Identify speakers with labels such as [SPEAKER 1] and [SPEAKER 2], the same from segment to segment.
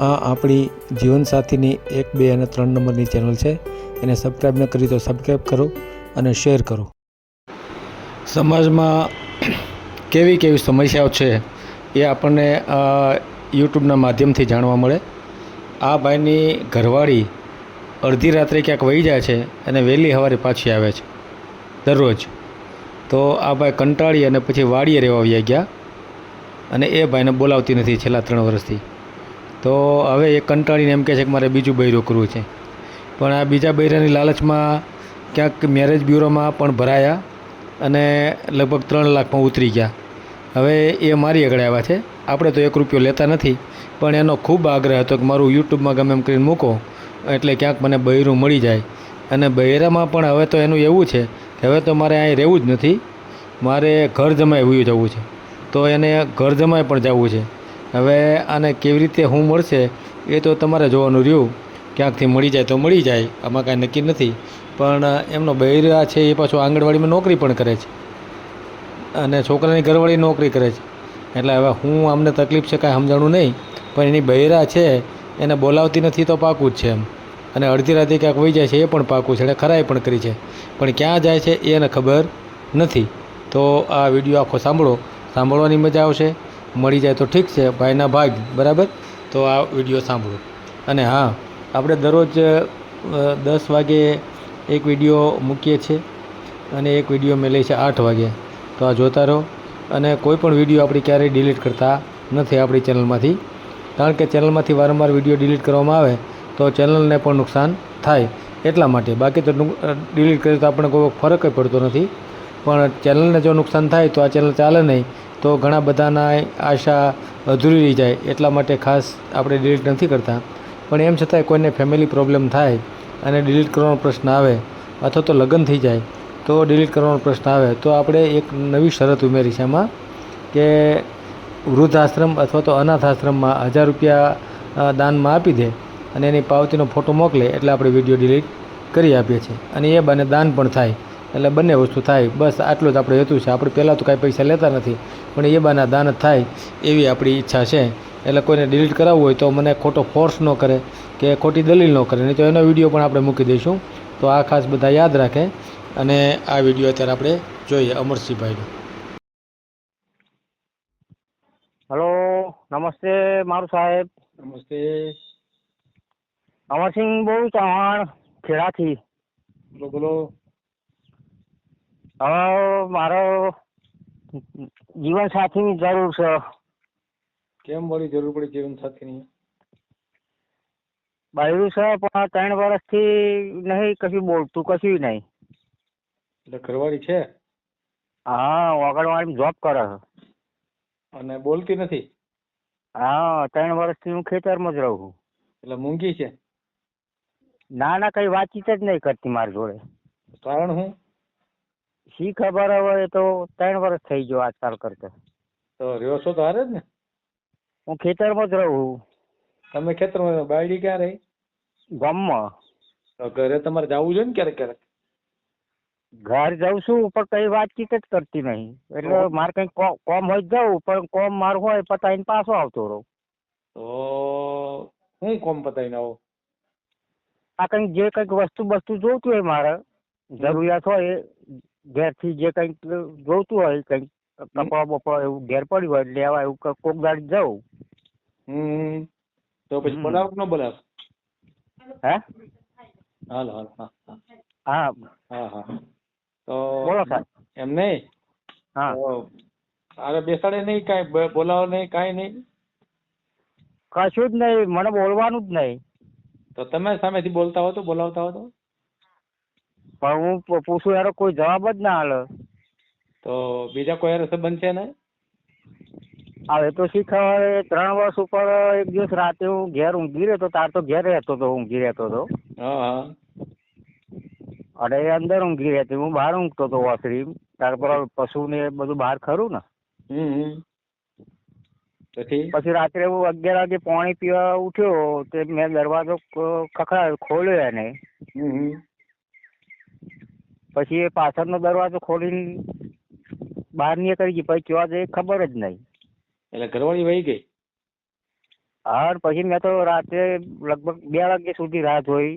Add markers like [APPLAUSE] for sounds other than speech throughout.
[SPEAKER 1] આ આપણી જીવનસાથીની એક, બે અને ત્રણ નંબરની ચેનલ છે. એને સબસ્ક્રાઈબ ન કરી તો સબસ્ક્રાઈબ કરો અને શેર કરો. સમાજમાં કેવી કેવી સમસ્યાઓ છે એ આપણને યુટ્યુબના માધ્યમથી જાણવા મળે. આ ભાઈની ઘરવાળી અડધી રાત્રે ક્યાંક વહી જાય છે અને વહેલી સવારે પાછી આવે છે, દરરોજ. તો આ ભાઈ કંટાળી અને પછી વાડીએ રહેવા આવ્યા ગયા અને એ ભાઈને બોલાવતી નથી છેલ્લા ત્રણ વર્ષથી. તો હવે એ કંટાળીને એમ કહે છે કે મારે બીજું બૈરું કરવું છે. પણ આ બીજા બૈરાની લાલચમાં ક્યાંક મેરેજ બ્યુરોમાં પણ ભરાયા અને લગભગ ત્રણ લાખમાં ઉતરી ગયા. હવે એ મારી આગળ આવ્યા છે. આપણે તો એક રૂપિયો લેતા નથી, પણ એનો ખૂબ આગ્રહ હતો કે મારું યુટ્યુબમાં ગમે એમ કરીને મૂકો, એટલે ક્યાંક મને બૈરું મળી જાય. અને બૈરામાં પણ હવે તો એનું એવું છે કે હવે તો મારે અહીં રહેવું જ નથી. મારે ઘર જમાય વયું જવું છે. તો એને ઘર જમાય પણ જવું છે. હવે આને કેવી રીતે શું મળશે એ તો તમારે જોવાનું રહ્યું. ક્યાંકથી મળી જાય તો મળી જાય, આમાં કાંઈ નક્કી નથી. પણ એમનો બૈરા છે એ પાછો આંગણવાડીમાં નોકરી પણ કરે છે. અને છોકરાની ઘરવાળી નોકરી કરે છે. એટલે હવે હું અમને તકલીફ છે કાંઈ સમજાણું નહીં, પણ એની બૈરા છે, એને બોલાવતી નથી તો પાકું જ છે એમ. અને અડધી રાતે ક્યાંક વહી જાય છે એ પણ પાકું છે એને ખરાઈ પણ કરી છે. પણ ક્યાં જાય છે એને ખબર નથી. તો આ વીડિયો આખો સાંભળો. સાંભળવાની મજા આવશે. મળી જાય તો ઠીક છે, ભાઈના ભાગ, બરાબર? તો આ વીડિયો સાંભળો. અને હા, આપણે દરરોજ દસ વાગે એક વીડિયો મૂકીએ છીએ અને એક વીડિયો મેં લઈ છે આઠ વાગે. તો આ જોતા રહો. અને કોઈ પણ વીડિયો આપણે ક્યારેય ડિલીટ કરતા નથી આપણી ચેનલમાંથી. કારણ કે ચેનલમાંથી વારંવાર વીડિયો ડિલીટ કરવામાં આવે તો ચેનલને પણ નુકસાન થાય એટલા માટે. બાકી તો ડિલીટ કરીએ તો આપણને કોઈ ફરક પડતો નથી. પણ ચેનલને જો નુકસાન થાય તો આ ચેનલ ચાલે નહીં. તો ઘણા બધાના આશા અધૂરી રહી જાય, એટલા માટે ખાસ આપણે ડિલીટ નથી કરતા. પણ એમ છતાંય કોઈને ફેમિલી પ્રોબ્લેમ થાય અને ડિલીટ કરવાનો પ્રશ્ન આવે, અથવા તો લગ્ન થઈ જાય, તો ડિલીટ કરવાનો પ્રશ્ન આવે, તો આપણે એક નવી શરત ઉમેરી છે એમાં કે વૃદ્ધાશ્રમ અથવા તો અનાથ આશ્રમમાં હજાર રૂપિયા દાનમાં આપી દે અને એની પાવતીનો ફોટો મોકલે એટલે આપણે વીડિયો ડિલીટ કરી આપીએ છીએ. અને એ બને દાન પણ થાય, એટલે બંને વસ્તુ થાય. બસ આટલું જ આપણે હેતુ છે. આપણે પહેલાં તો કાંઈ પૈસા લેતા નથી. પણ એ બાના દાન થાય એવી આપણી ઈચ્છા છે. એટલે કોઈને ડિલીટ કરાવવું હોય તો મને ખોટો ફોર્સ ન કરે કે ખોટી દલીલ ન કરે નહીં તો એનો વીડિયો પણ આપણે મૂકી દઈશું. તો આ ખાસ બધા યાદ રાખે અને આ વીડિયો અત્યારે આપણે જોઈએ અમરસિંહભાઈનો.
[SPEAKER 2] હલો નમસ્તે મારું સાહેબ.
[SPEAKER 1] નમસ્તે.
[SPEAKER 2] અમરસિંહ બહુ ચૌહાણ ખેડાથી.
[SPEAKER 1] બોલો બોલો.
[SPEAKER 2] હવે મારો જીવન સાથીની જરૂર છે.
[SPEAKER 1] કેમ વળી જરૂર પડી જીવન સાથીની
[SPEAKER 2] બૈરું છે પણ ત્રણ વર્ષથી નહીં કશું બોલતું કશું નહીં.
[SPEAKER 1] એટલે ઘરવાળી છે?
[SPEAKER 2] હા વાગડવાળી જોબ કરે છે.
[SPEAKER 1] અને બોલતી નથી?
[SPEAKER 2] હા ત્રણ વર્ષથી હું ખેતરમાં જ રહું છું.
[SPEAKER 1] એટલે મૂંગી છે?
[SPEAKER 2] ના ના કઈ વાતચીત જ નહીં કરતી મારી જોડે.
[SPEAKER 1] કારણ હું?
[SPEAKER 2] શી ખબર હવે તો ત્રણ વર્ષ થઈ ગયો આજકાલ કરતા.
[SPEAKER 1] તો રહ્યો છો તો હારે જ ને?
[SPEAKER 2] હું ખેતરમાં જ રહું છું.
[SPEAKER 1] તમે ખેતરમાં બાયડી ક્યાં રહી?
[SPEAKER 2] ગામમાં.
[SPEAKER 1] તો ઘરે તમારે જવું જોઈએ ને ક્યારેક ક્યારેક?
[SPEAKER 2] ઘર જાઉં છું પણ કઈ વાતચીત જ કરતી નહીં. એટલે મારે કઈ કોમ હોય જવું પણ કોમ મારું હોય પતાવીને પાછો આવતો રહું.
[SPEAKER 1] તો હું કોમ પતાવીને આવો?
[SPEAKER 2] આ કંઈક જે કંઈક વસ્તુ બસ્તુ જોઈતું હોય મારે જરૂરિયાત હોય ઘેરથી જે કંઈક જોઈતું હોય કંઈક કપડા બપડા એવું ઘેર પડ્યું હોય લેવા એવું ક- કોક ગાડી જાઉં
[SPEAKER 1] હમ. તો પછી કે ન બોલાવ
[SPEAKER 2] હે?
[SPEAKER 1] હાલ હાલ હા હા.
[SPEAKER 2] હા.
[SPEAKER 1] હા હા. તો
[SPEAKER 2] બોલો સાહેબ.
[SPEAKER 1] એમ નહીં?
[SPEAKER 2] હા.
[SPEAKER 1] અરે બેસાડે નહીં કાંઈ બોલાવો નહીં કાંઈ નહીં?
[SPEAKER 2] કશું જ નહીં. મને બોલવાનું જ નહીં.
[SPEAKER 1] તો તમે સામેથી બોલતા હો તો બોલાવતા હો તો.
[SPEAKER 2] પણ હું પૂછું યાર કોઈ જવાબ જ ના આલે.
[SPEAKER 1] તો બીજા કોઈ યાર સંબંધ છે ને
[SPEAKER 2] હવે તો શીખવાડે ત્રણ વર્ષ ઉપર એક દિવસ રાતે હું ઘેર ઊંઘી રહેતો તાર તો ઘેર રહેતો તો ઊંઘી રહેતો
[SPEAKER 1] તો.
[SPEAKER 2] અને એ અંદર ઊંઘી રહેતી હું બહાર ઊંઘતો હતો વાસરી તાર પર પશુ ને બધું બહાર ખરું ને.
[SPEAKER 1] પછી?
[SPEAKER 2] પછી રાત્રે હું અગિયાર વાગે પાણી પીવા ઉઠ્યો તે મેં દરવાજો ખખડાયો ખોલ્યો એને. પછી એ પાછળનો દરવાજો ખોલીને બહાર નીકળી ગઈ. પછી ક્યાં જઈ ખબર જ નહીં.
[SPEAKER 1] એટલે ઘરવાળી વહી ગઈ?
[SPEAKER 2] હા પછી મેં તો રાત્રે લગભગ બે વાગ્યા સુધી રાહ જોઈ.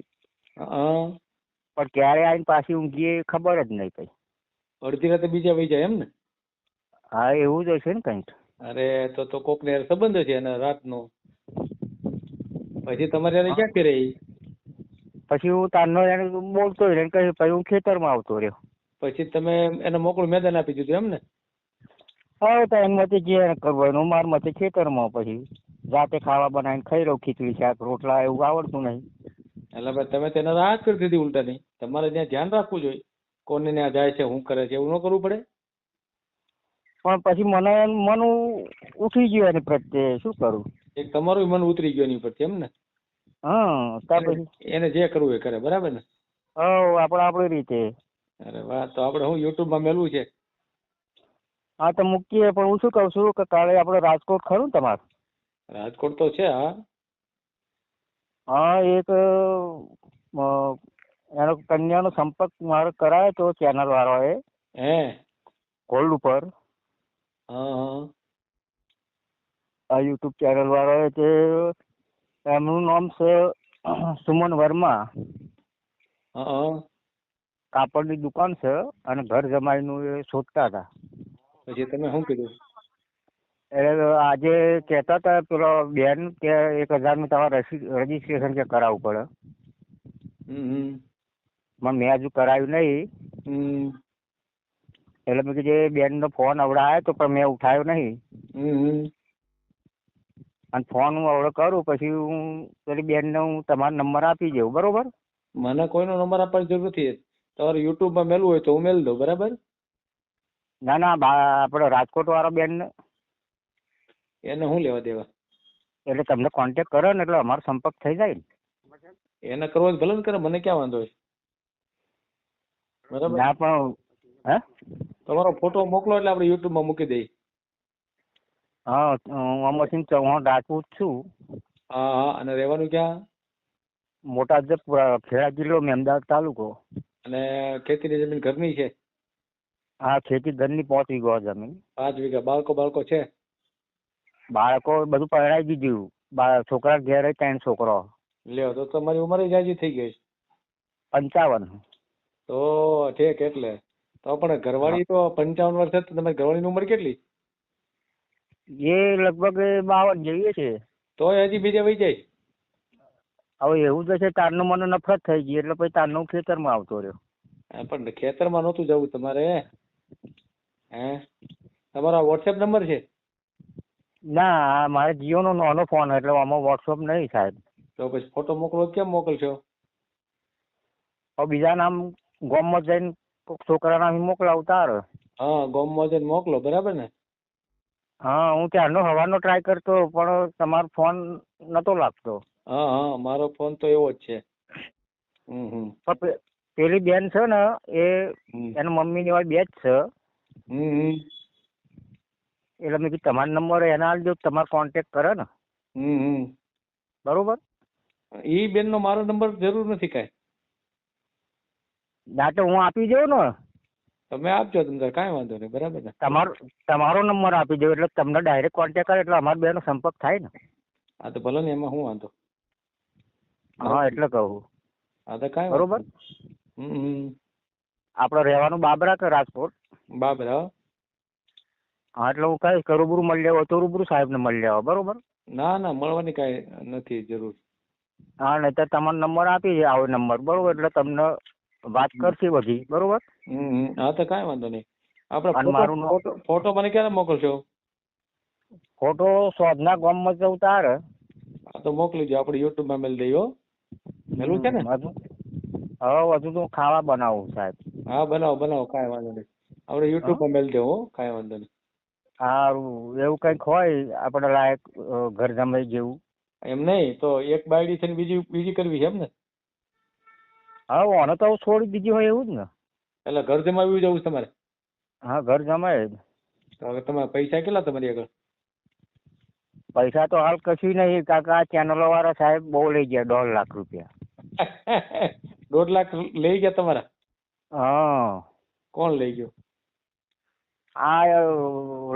[SPEAKER 2] પણ ક્યારે આવીને પાછી ઊંઘી ખબર જ નહીં પછી
[SPEAKER 1] અડધી રાતે બીજા વહી જાય એમ ને?
[SPEAKER 2] હા એવું જ હશે ને કંઈક.
[SPEAKER 1] અરે તો તો કોકને સંબંધ છે અને રાતનો. પછી તમારે ક્યાં કરે?
[SPEAKER 2] પછી હું તારનો એને બોલતો રહ્યો કહ્યું પછી હું ખેતરમાં આવતો રહ્યો.
[SPEAKER 1] પછી તમે એને મોકળું મેદાન આપી દીધું એમ ને
[SPEAKER 2] હવે તો એમાંથી જે કરવું એનું માર મતે ખેતરમાં પછી જાતે ખાવા બનાવીને ખાઈ રહું ખીચડી શાક રોટલા એવું આવડતું નહીં.
[SPEAKER 1] એટલે ભાઈ તમે તેને રાહત કરી દીધી ઉલટાની. તમારે ત્યાં ધ્યાન રાખવું જોઈએ. કોને ત્યાં જાય છે શું કરે છે એવું ન કરવું પડે.
[SPEAKER 2] પણ પછી મને મન ઉઠી ગયું એની પ્રત્યે શું કરું?
[SPEAKER 1] એક તમારું મન ઉતરી ગયું એની પ્રત્યે એમ ને?
[SPEAKER 2] હા
[SPEAKER 1] એને જે કરવું એ કરે બરાબર ને?
[SPEAKER 2] હવ આપણે આપણી રીતે.
[SPEAKER 1] અરે વાહ તો આપણે હું યુટ્યુબમાં મેલું છે?
[SPEAKER 2] હા તો મૂકીએ પણ હું શું કહું છું કે કાલે આપણે રાજકોટ ખરું તમારે?
[SPEAKER 1] રાજકોટ તો છે હા.
[SPEAKER 2] હા એક એનો કન્યાનો સંપર્ક મારો કરાયો તો ચેનલ વાળાએ
[SPEAKER 1] હે?
[SPEAKER 2] ગોલ્ડ ઉપર.
[SPEAKER 1] હા હા.
[SPEAKER 2] આ યુટ્યુબ ચેનલ વાળાએ તે એમનું નામ છે સુમન વર્મા. કાપડની દુકાન છે અને ઘર જમાઈનું એ શોધતા હતા.
[SPEAKER 1] પછી તમે શું કીધું?
[SPEAKER 2] એટલે આજે કહેતા હતા પેલો બેન કે એક હજારનું તમારે રજીસ્ટ્રેશન કે કરાવવું પડે. પણ મેં હજુ કરાવ્યું નહીં. એટલે મેં કીધું બેનનો ફોન હવડે આવ્યો તો પણ મેં ઉઠાવ્યો નહીં. અને ફોન હું હવે કરું પછી હું પેલી બેનને હું તમારો નંબર આપી દઉં બરોબર?
[SPEAKER 1] મને કોઈનો નંબર આપવાની જરૂર નથી. તમારે યુટ્યુબમાં મેલવું હોય તો હું મેલ દઉં બરાબર?
[SPEAKER 2] ના ના બા આપણે રાજકોટ વાળા બેનને.
[SPEAKER 1] એને શું લેવા દેવા?
[SPEAKER 2] એટલે તમને કોન્ટેક્ટ કરો ને એટલે અમારો સંપર્ક થઈ જાય
[SPEAKER 1] એને કરવો હોય ભલે ને કરે મને ક્યાં વાંધો છે બરાબર?
[SPEAKER 2] ના પણ હે?
[SPEAKER 1] તમારો ફોટો મોકલો એટલે આપણે યુટ્યુબમાં મૂકી દઈએ.
[SPEAKER 2] હા હું અમરસિંહ ચૌહાણ રાજપૂત છું.
[SPEAKER 1] હા હા અને રહેવાનું ક્યાં?
[SPEAKER 2] મોટા જપુરા ખેડા જિલ્લો મેમદાવાદ તાલુકો.
[SPEAKER 1] અને ખેતીની જમીન ઘરની છે?
[SPEAKER 2] હા ખેતી ઘરની પાંચ વીઘા જમીન.
[SPEAKER 1] પાંચ વીઘા. બાળકો બાળકો છે?
[SPEAKER 2] બાળકો બધું પરણાઈ દીધું. છોકરા ઘેર ત્રણ છોકરો.
[SPEAKER 1] લ્યો તો તમારી ઉંમર જાજી થઈ ગઈ
[SPEAKER 2] પંચાવન.
[SPEAKER 1] તો ઠીક એટલે. તો પણ ઘરવાળી તો પંચાવન વર્ષ તમારી ઘરવાળીની ઉંમર કેટલી?
[SPEAKER 2] એ લગભગ બાવન જોઈએ છે.
[SPEAKER 1] તોય હજી બીજે વહી જાય.
[SPEAKER 2] હવે એવું જ છે તારનો મને નફરત થઈ ગઈ એટલે પછી તારનો ખેતરમાં આવતો રહ્યો.
[SPEAKER 1] હા, પણ ખેતરમાં નહોતું જવું તમારે હે? તમારો વોટ્સએપ નંબર છે?
[SPEAKER 2] ના આ મારે જીઓનો નાનો ફોન એટલે આમાં વોટ્સઅપ નહીં સાહેબ
[SPEAKER 1] તો પછી ફોટો મોકલો કેમ મોકલશો?
[SPEAKER 2] હવે બીજા નામ ગોમમાં જઈને છોકરા છોકરાના નામ મોકલાવ તાર.
[SPEAKER 1] હા ગોમમાં જઈને મોકલો બરાબર ને?
[SPEAKER 2] હા હું ત્યારનો સવારનો ટ્રાય કરતો પણ તમારો ફોન નતો લાગતો.
[SPEAKER 1] હા હા મારો ફોન તો એવો જ છે. હમ હમ.
[SPEAKER 2] પણ પેલી બેન છે ને એ
[SPEAKER 1] હમ.
[SPEAKER 2] મમ્મી ની વાળી બે જ છે.
[SPEAKER 1] હમ હમ.
[SPEAKER 2] એટલે મેં કીધું તમારો નંબર એને જો તમારો કોન્ટેક્ટ કરે ને.
[SPEAKER 1] હમ હમ.
[SPEAKER 2] બરોબર?
[SPEAKER 1] એ બેનનો મારો નંબર જરૂર નથી કાંઈ.
[SPEAKER 2] ના તો હું આપી દઉં ને.
[SPEAKER 1] તમે આપજો તમને કાંઈ વાંધો નહીં બરાબર ને
[SPEAKER 2] તમારો તમારો નંબર આપી દો એટલે તમને ડાયરેક્ટ કોન્ટેક્ટ કરે એટલે અમારા બેનો સંપર્ક થાય ને.
[SPEAKER 1] હા તો ભલે ને એમાં શું વાંધો?
[SPEAKER 2] હા એટલે કહું.
[SPEAKER 1] હા તો કાંઈ
[SPEAKER 2] બરોબર? આપણે રહેવાનું બાબરા કે રાજકોટ?
[SPEAKER 1] બાબરા
[SPEAKER 2] હા. એટલે હું કહીશ કે રૂબરૂ મળી લેવો તો રૂબરૂ સાહેબને મળી લેવા બરોબર?
[SPEAKER 1] ના ના મળવાની કાંઈ નથી જરૂર.
[SPEAKER 2] હા નહીં તો તમારો નંબર આપી દે આવો નંબર બરોબર? એટલે તમને વાત કરશે બધી બરોબર?
[SPEAKER 1] હા તો કાંઈ વાંધો નહીં. આપણે ફોટો
[SPEAKER 2] મારું
[SPEAKER 1] ફોટો મને ક્યારે મોકલશો?
[SPEAKER 2] ફોટો શોધના ગામમાં જવું તારે.
[SPEAKER 1] હા તો મોકલી દો આપણે યુટ્યુબમાં મેલી દઈએ મેલું છે ને?
[SPEAKER 2] હા હજુ હવે હજુ તો હું ખાવા બનાવું સાહેબ.
[SPEAKER 1] હા બનાવો બનાવો કાંઈ વાંધો નહીં. આપણે યુટ્યુબમાં મેલ દેવું કાંઈ વાંધો નહીં.
[SPEAKER 2] સારું એવું કંઈક હોય આપણે લાયક ઘર જમાઈ જેવું.
[SPEAKER 1] એમ નહીં તો એક બાયડી છે બીજી બીજી કરવી છે એમ ને?
[SPEAKER 2] હા ઓને તો છોડી દીધી હોય એવું જ ને.
[SPEAKER 1] એટલે ઘર જમાવી જવું છે તમારે?
[SPEAKER 2] હા ઘર જમાય.
[SPEAKER 1] તો હવે તમારા પૈસા કેટલા તમારી આગળ?
[SPEAKER 2] પૈસા તો હાલ કશું નહીં કાકા ચેનલો વાળા સાહેબ બહુ લઈ ગયા દોઢ લાખ રૂપિયા. [LAUGHS]
[SPEAKER 1] દોઢ લાખ લઈ ગયા તમારા?
[SPEAKER 2] હા.
[SPEAKER 1] કોણ લઈ ગયો?
[SPEAKER 2] આ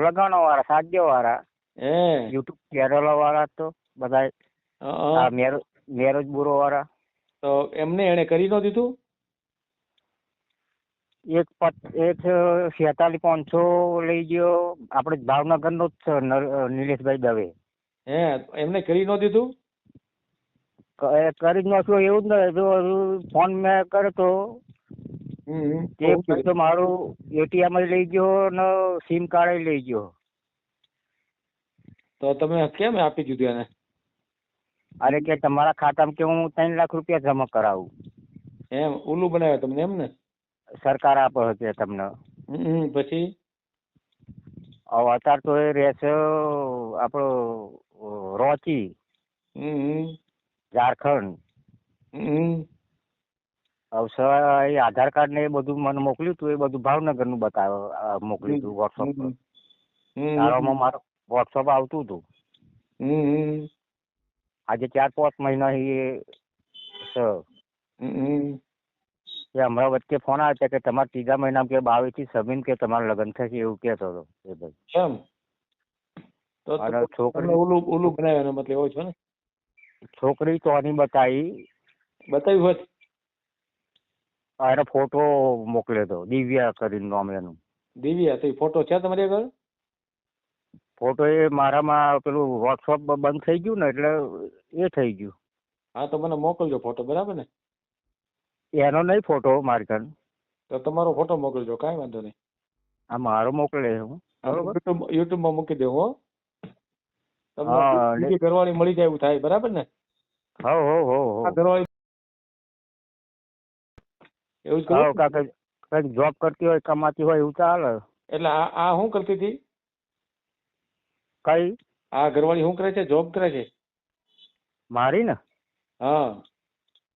[SPEAKER 2] લગાણો વાળા સાધ્ય વાળા.
[SPEAKER 1] હે.
[SPEAKER 2] યુટ્યુબ ચેનલો વાળા તો બધા મેરોજ બુરો મેરેજ બ્યુરો વાળા.
[SPEAKER 1] તો એમને એને કરી ન દીધું?
[SPEAKER 2] એક એક છેતાલીસ પાંચસો લઈ ગયો. આપણે ભાવનગરનો જ છે નિલેશભાઈ દવે.
[SPEAKER 1] હે એમને કરી ન દીધું?
[SPEAKER 2] કરી જ નાખ્યું એવું જ નહીં જો ફોન મેં કર્યો તો મારું એટીએમ લઈ ગયો ને સિમ કાર્ડ લઈ ગયો.
[SPEAKER 1] તો તમે કેમ આપી દીધું એને?
[SPEAKER 2] અરે કે તમારા ખાતામાં કે હું ત્રણ લાખ રૂપિયા જમા કરાવું.
[SPEAKER 1] એમ ઓલું બનાવ્યા તમને એમ ને
[SPEAKER 2] સરકાર આપે છે તમને.
[SPEAKER 1] પછી?
[SPEAKER 2] હવે અત્યારે તો એ રહેશે આપણો રોચી. ઝારખંડ. હવે એ આધાર કાર્ડ ને એ બધું મને મોકલ્યું હતું એ બધું ભાવનગરનું બતાવે આ મોકલ્યું હતું વોટ્સઅપ પર. મારું વોટ્સઅપ આવતું હતું. આજે ચાર પાંચ મહિના એ એ હમણાં વચ્ચે ફોન આવ્યો કે તમારા ત્રીજા મહિના કે બાવીસથી સબીન કે તમારું લગ્ન થશે એવું કહેતો હતો એ ભાઈ.
[SPEAKER 1] કેમ? તો
[SPEAKER 2] અને છોકરી
[SPEAKER 1] ઓલું ઉલ્લુ બનાવ્યાનો મતલબ એવો છે ને?
[SPEAKER 2] છોકરી તોની બતાવી.
[SPEAKER 1] બતાવી હોત?
[SPEAKER 2] એનો ફોટો મોકલ્યો હતો દિવ્યા કરીને નામ એનું.
[SPEAKER 1] દિવ્યા તો ફોટો છે તમારી આગળ?
[SPEAKER 2] ફોટો એ મારામાં પેલું વોટ્સઅપ બંધ થઈ ગયું ને એટલે એ થઈ ગયું.
[SPEAKER 1] હા તો મને મોકલજો ફોટો બરાબર ને?
[SPEAKER 2] એનો નહીં ફોટો મારી કન
[SPEAKER 1] તો તમારો ફોટો મોકલજો કાંઈ વાંધો નહીં.
[SPEAKER 2] આ મારો મોકલે હું.
[SPEAKER 1] યુટ્યુબમાં મૂકી દેવો હો. તમને ઘરવાળી મળી જાય એવું થાય બરાબર ને?
[SPEAKER 2] હો હો હો
[SPEAKER 1] ઘરવાળી એવું જ
[SPEAKER 2] કાકા કંઈક જોબ કરતી હોય કમાતી હોય એવું ચાલે.
[SPEAKER 1] એટલે આ આ શું કરતી હતી?
[SPEAKER 2] કઈ?
[SPEAKER 1] આ ઘરવાળી શું કરે છે? જોબ કરે છે?
[SPEAKER 2] મારી ને?
[SPEAKER 1] હા.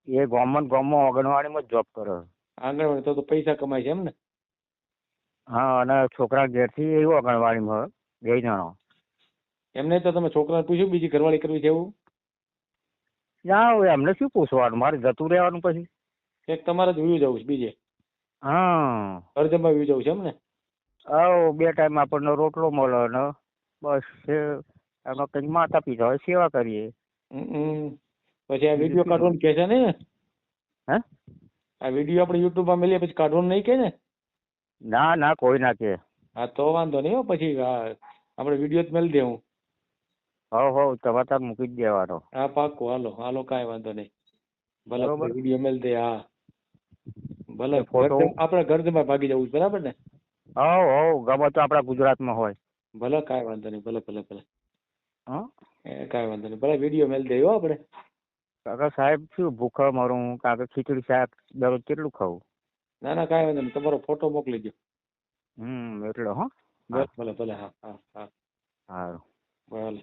[SPEAKER 2] એ ગોમન ગામમાં આંગણવાડીમાં જ જોબ કરે.
[SPEAKER 1] આંગણવાડી તો તો પૈસા કમાય છે એમ ને?
[SPEAKER 2] હા અને છોકરા ઘેરથી એવું આંગણવાડીમાં બે જણો.
[SPEAKER 1] એમને તો તમે છોકરાને પૂછ્યું બીજી ઘરવાળી કરવી છે એવું?
[SPEAKER 2] ના હવે એમને શું પૂછવાનું? મારે જતું રહેવાનું પછી.
[SPEAKER 1] એક તમારે જ વ્યૂ જવું છે બીજે.
[SPEAKER 2] હા.
[SPEAKER 1] અર્ધમાં વ્યૂ જવું છે એમ ને?
[SPEAKER 2] આવો બે ટાઈમ આપણને રોટલો મળે ને બસ એ એમાં કંઈક માતા પિતા હોય સેવા કરીએ.
[SPEAKER 1] હમ. પછી આ વીડિયો કાઢવાનું કે છે ને?
[SPEAKER 2] હે?
[SPEAKER 1] આ વીડિયો આપણે યુટ્યુબમાં મેલીએ પછી કાઢવાનું નહીં કે ને?
[SPEAKER 2] ના ના કોઈ ના કે
[SPEAKER 1] હા તો વાંધો નહીં હો પછી આ આપણે વીડિયો જ મેલી દેવું.
[SPEAKER 2] હવ હવ તમારે તાર મૂકી જ દેવાનો.
[SPEAKER 1] હા પાક્કું હાલો હાલો કાંઈ વાંધો નહીં. ભલે
[SPEAKER 2] બરોબર.
[SPEAKER 1] વીડિયો મેલ દે હા. ભલે
[SPEAKER 2] ફોટો-
[SPEAKER 1] ઘર- આપણે ઘરજમાં ભાગી જવું છે બરાબર ને?
[SPEAKER 2] હવ હવ ગમે તો આપણા ગુજરાતમાં હોય.
[SPEAKER 1] ભલે કાંઈ વાંધો નહીં ભલે ભલે ભલે.
[SPEAKER 2] હા?
[SPEAKER 1] એ કાંઈ વાંધો નહીં. ભલે વીડિયો મેલ દેવો આપણે.
[SPEAKER 2] કાકા સાહેબ શું ભૂખા હું કાકા ખીચડી શાક દરરોજ કેટલું ખાવું?
[SPEAKER 1] ના ના કાંઈ વાંધો નહીં. તમારો ફોટો મોકલી દો
[SPEAKER 2] હમ એટલે હો?
[SPEAKER 1] ભલે ભલે ભલે હા હા હા.
[SPEAKER 2] સારું
[SPEAKER 1] ભલે.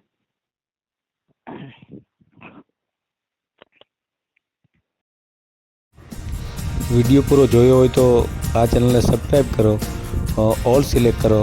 [SPEAKER 3] વીડિયો પૂરો જોયો હોય તો આ ચેનલને સબસ્ક્રાઈબ કરો ઓલ સિલેક્ટ કરો.